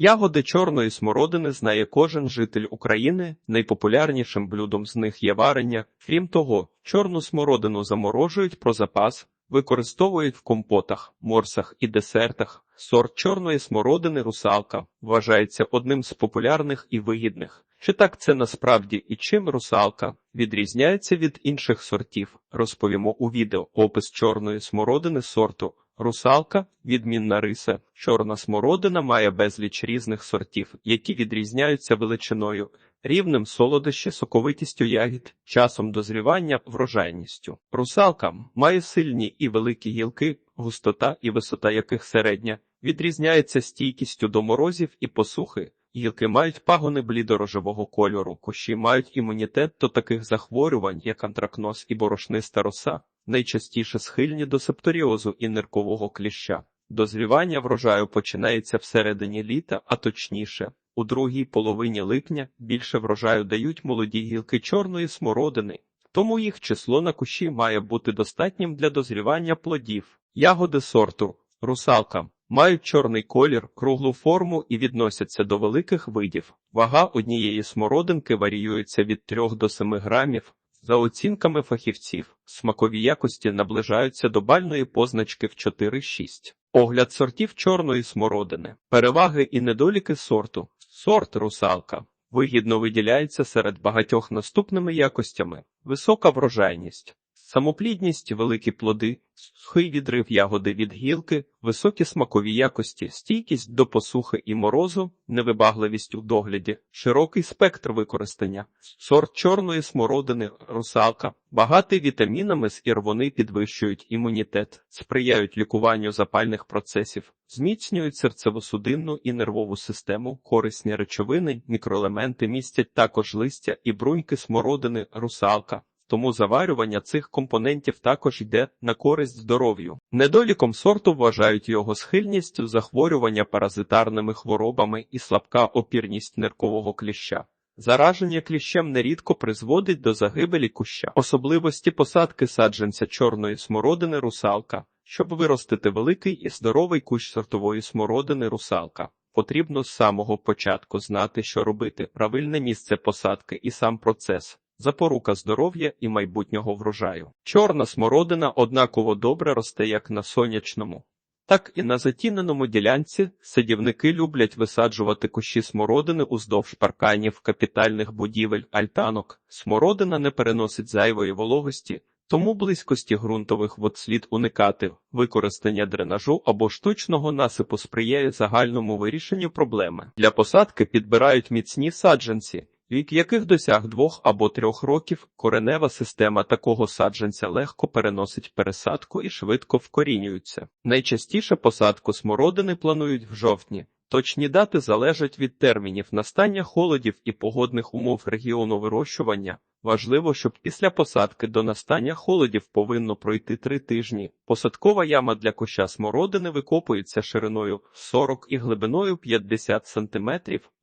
Ягоди чорної смородини знає кожен житель України. Найпопулярнішим блюдом з них є варення. Крім того, чорну смородину заморожують про запас, використовують в компотах, морсах і десертах. Сорт чорної смородини русалка вважається одним з популярних і вигідних. Чи так це насправді і чим русалка відрізняється від інших сортів? Розповімо у відео опис чорної смородини сорту. Русалка відмінна риса. Чорна смородина має безліч різних сортів, які відрізняються величиною, рівнем солодощі, соковитістю ягід, часом дозрівання, врожайністю. Русалка має сильні і великі гілки, густота і висота яких середня, відрізняється стійкістю до морозів і посухи. Гілки мають пагони блідорожевого кольору, кущі мають імунітет до таких захворювань, як антракноз і борошниста роса, найчастіше схильні до септоріозу і ниркового кліща. Дозрівання врожаю починається всередині літа, а точніше, у другій половині липня більше врожаю дають молоді гілки чорної смородини, тому їх число на кущі має бути достатнім для дозрівання плодів. Ягоди сорту русалка мають чорний колір, круглу форму і відносяться до великих видів. Вага однієї смородинки варіюється від 3 до 7 грамів. За оцінками фахівців, смакові якості наближаються до бальної позначки в 4-6. Огляд сортів чорної смородини. Переваги і недоліки сорту. Сорт русалка вигідно виділяється серед багатьох наступними якостями: висока врожайність, самоплідність, великі плоди, сухий відрив ягоди від гілки, високі смакові якості, стійкість до посухи і морозу, невибагливість у догляді, широкий спектр використання, сорт чорної смородини, русалка, багатий вітамінами з ірвони підвищують імунітет, сприяють лікуванню запальних процесів, зміцнюють серцево-судинну і нервову систему, корисні речовини, мікроелементи містять також листя і бруньки смородини, русалка. Тому заварювання цих компонентів також йде на користь здоров'ю. Недоліком сорту вважають його схильність захворювання паразитарними хворобами і слабка опірність ниркового кліща. Зараження кліщем нерідко призводить до загибелі куща. Особливості посадки саджанця чорної смородини русалка. Щоб виростити великий і здоровий кущ сортової смородини русалка, потрібно з самого початку знати, що робити, правильне місце посадки і сам процес. Запорука здоров'я і майбутнього врожаю. Чорна смородина однаково добре росте як на сонячному, так і на затіненому ділянці садівники люблять висаджувати кущі смородини уздовж парканів капітальних будівель, альтанок. Смородина не переносить зайвої вологості, тому близькості ґрунтових вод слід уникати. Використання дренажу або штучного насипу сприяє загальному вирішенню проблеми. Для посадки підбирають міцні саджанці вік яких досяг двох або трьох років, коренева система такого саджанця легко переносить пересадку і швидко вкорінюється. Найчастіше посадку смородини планують в жовтні. Точні дати залежать від термінів настання холодів і погодних умов регіону вирощування. Важливо, щоб після посадки до настання холодів повинно пройти три тижні. Посадкова яма для куща смородини викопується шириною 40 і глибиною 50 см.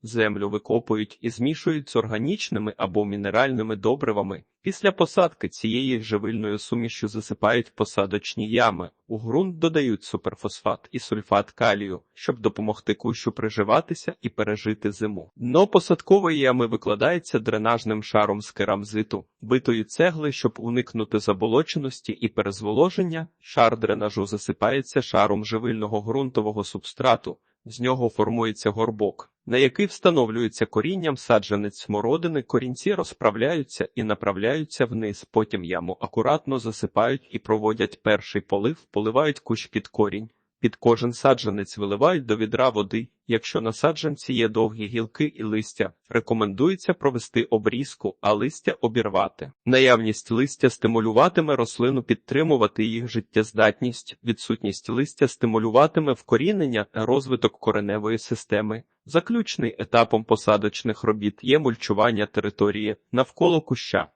Землю викопують і змішують з органічними або мінеральними добривами. Після посадки цієї живильною сумішю засипають посадочні ями. У ґрунт додають суперфосфат і сульфат калію, щоб допомогти кущу приживатися і пережити зиму. Дно посадкової ями викладається дренажним шаром з керамзиту, битої цегли, щоб уникнути заболоченості і перезволоження. Шар дренажу засипається шаром живильного ґрунтового субстрату. З нього формується горбок, на який встановлюється корінням саджанець смородини, корінці розправляються і направляються вниз, потім яму акуратно засипають і проводять перший полив, поливають кущ під корінь. Під кожен саджанець виливають до відра води. Якщо на саджанці є довгі гілки і листя, рекомендується провести обрізку, а листя обірвати. Наявність листя стимулюватиме рослину підтримувати їх життєздатність, відсутність листя стимулюватиме вкорінення розвиток кореневої системи. Заключний етапом посадочних робіт є мульчування території навколо куща.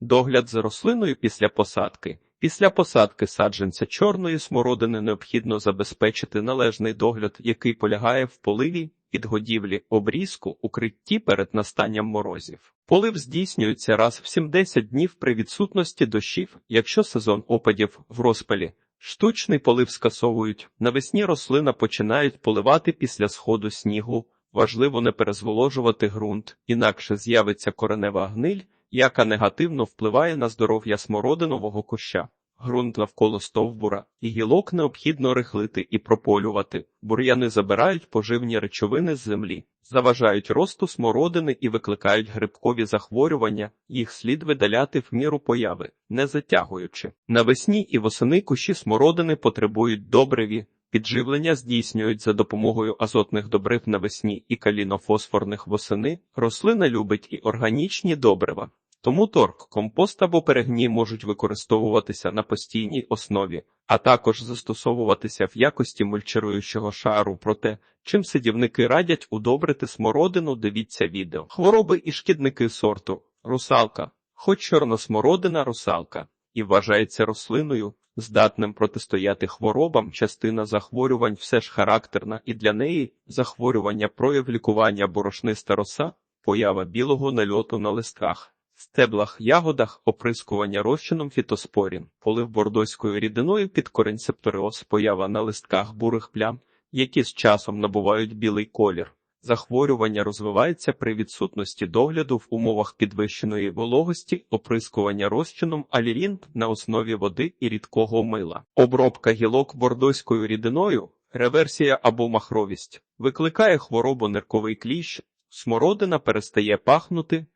Догляд за рослиною після посадки. Після посадки саджанця чорної смородини необхідно забезпечити належний догляд, який полягає в поливі, підгодівлі, обрізку, укритті перед настанням морозів. Полив здійснюється раз в 70 днів при відсутності дощів, якщо сезон опадів в розпалі. Штучний полив скасовують. Навесні рослина починають поливати після сходу снігу. Важливо не перезволожувати ґрунт, інакше з'явиться коренева гниль, яка негативно впливає на здоров'я смородинового куща. Ґрунт навколо стовбура і гілок необхідно рихлити і прополювати. Бур'яни забирають поживні речовини з землі, заважають росту смородини і викликають грибкові захворювання. Їх слід видаляти в міру появи, не затягуючи. Навесні і восени кущі смородини потребують добриві. Підживлення здійснюють за допомогою азотних добрив навесні і калінофосфорних восени. Рослина любить і органічні добрива. Тому торк, компост або перегній можуть використовуватися на постійній основі, а також застосовуватися в якості мульчируючого шару. Проте, чим сидівники радять удобрити смородину, дивіться відео. Хвороби і шкідники сорту русалка, хоч чорносмородина русалка, і вважається рослиною, здатним протистояти хворобам, частина захворювань все ж характерна, і для неї захворювання прояв лікування борошниста роса, поява білого нальоту на листках. Стеблах, ягодах, оприскування розчином фітоспорін, полив бордоською рідиною під корінь септоріоз, поява на листках бурих плям, які з часом набувають білий колір. Захворювання розвивається при відсутності догляду в умовах підвищеної вологості, оприскування розчином алірін на основі води і рідкого мила. Обробка гілок бордоською рідиною, реверсія або махровість, викликає хворобу нирковий кліщ, смородина перестає пахнути,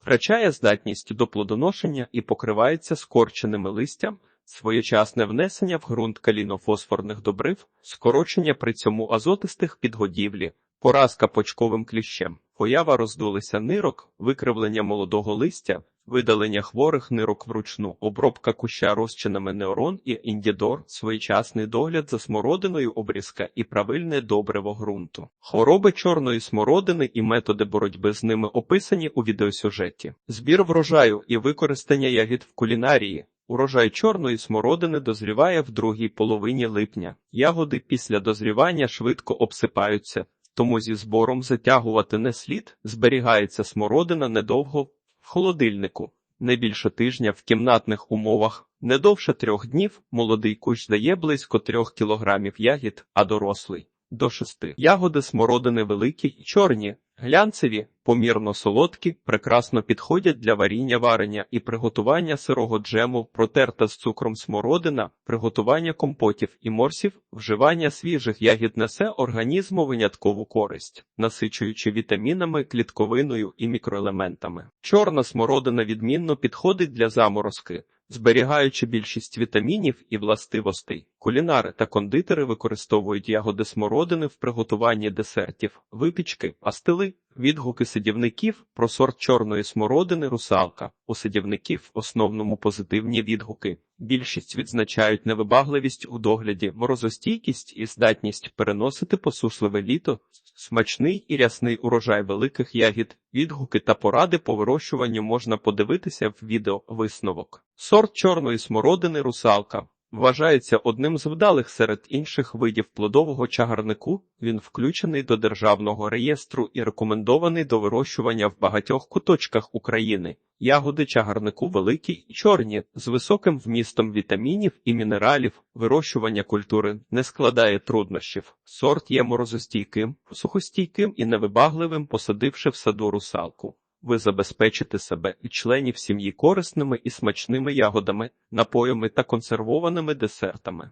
втрачає здатність до плодоношення і покривається скорченими листям, своєчасне внесення в ґрунт калінофосфорних добрив, скорочення при цьому азотистих підгодівлі, поразка почковим кліщем, поява роздулися нирок, викривлення молодого листя, видалення хворих нирок вручну, обробка куща розчинами неорон і індідор, своєчасний догляд за смородиною обрізка і правильне добриво ґрунту. Хвороби чорної смородини і методи боротьби з ними описані у відеосюжеті. Збір врожаю і використання ягід в кулінарії. Урожай чорної смородини дозріває в другій половині липня. Ягоди після дозрівання швидко обсипаються, тому зі збором затягувати не слід, зберігається смородина недовго в холодильнику. Не більше тижня в кімнатних умовах, не довше трьох днів молодий кущ дає близько трьох кілограмів ягід, а дорослий до шести. Ягоди смородини великі й чорні, глянцеві, помірно солодкі, прекрасно підходять для варіння варення і приготування сирого джему, протерта з цукром смородина, приготування компотів і морсів, вживання свіжих ягід несе організму виняткову користь, насичуючи вітамінами, клітковиною і мікроелементами. Чорна смородина відмінно підходить для заморозки. Зберігаючи більшість вітамінів і властивостей, кулінари та кондитери використовують ягоди смородини в приготуванні десертів, випічки, пастили, відгуки сидівників про сорт чорної смородини русалка. У сидівників в основному позитивні відгуки. Більшість відзначають невибагливість у догляді, морозостійкість і здатність переносити посушливе літо, смачний і рясний урожай великих ягід, відгуки та поради по вирощуванню можна подивитися в відео висновок. Сорт чорної смородини русалка вважається одним з вдалих серед інших видів плодового чагарнику. Він включений до державного реєстру і рекомендований до вирощування в багатьох куточках України. Ягоди чагарнику великі і чорні, з високим вмістом вітамінів і мінералів. Вирощування культури не складає труднощів. Сорт є морозостійким, сухостійким і невибагливим, посадивши в саду русалку. Ви забезпечите себе і членів сім'ї корисними і смачними ягодами, напоями та консервованими десертами.